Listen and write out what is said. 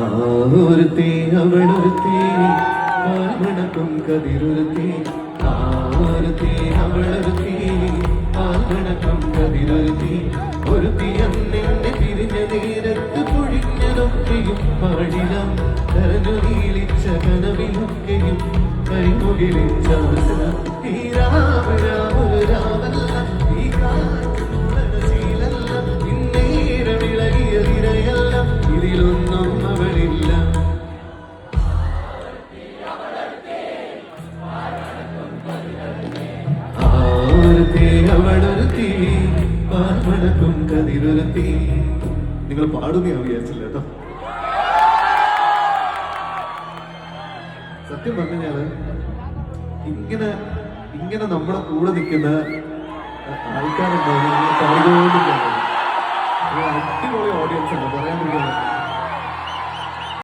ആവൊരുത്തി അവളൊരുത്തി പാൽമണക്കും കതിരൊരുത്തി. ആരുത്തി അവളൊരുത്തി പാൽമണക്കും കതിരൊരുത്തി. ഒരുത്തി അന്നെന്നെ തിരിഞ്ഞ നേരത്ത് പൊഴിഞ്ഞതൊക്കെയും പാടിനം കരഞ്ഞു നീളിച്ച കനവിലൊക്കെയും കൈമുകിലിച്ച ആവൊരുത്തി അവളൊരുത്തി പാർമണക്കും കതിരൊരുത്തി. നിങ്ങൾ പാടുന്ന ഞാൻ വിചാരിച്ചില്ല കേട്ടോ. സത്യം പറഞ്ഞാൽ ഇങ്ങനെ ഇങ്ങനെ നമ്മുടെ കൂടെ നിൽക്കുന്ന ആൾക്കാരുണ്ടാവും അടിപൊളി ഓഡിയൻസ് ഉണ്ട്. പറയാൻ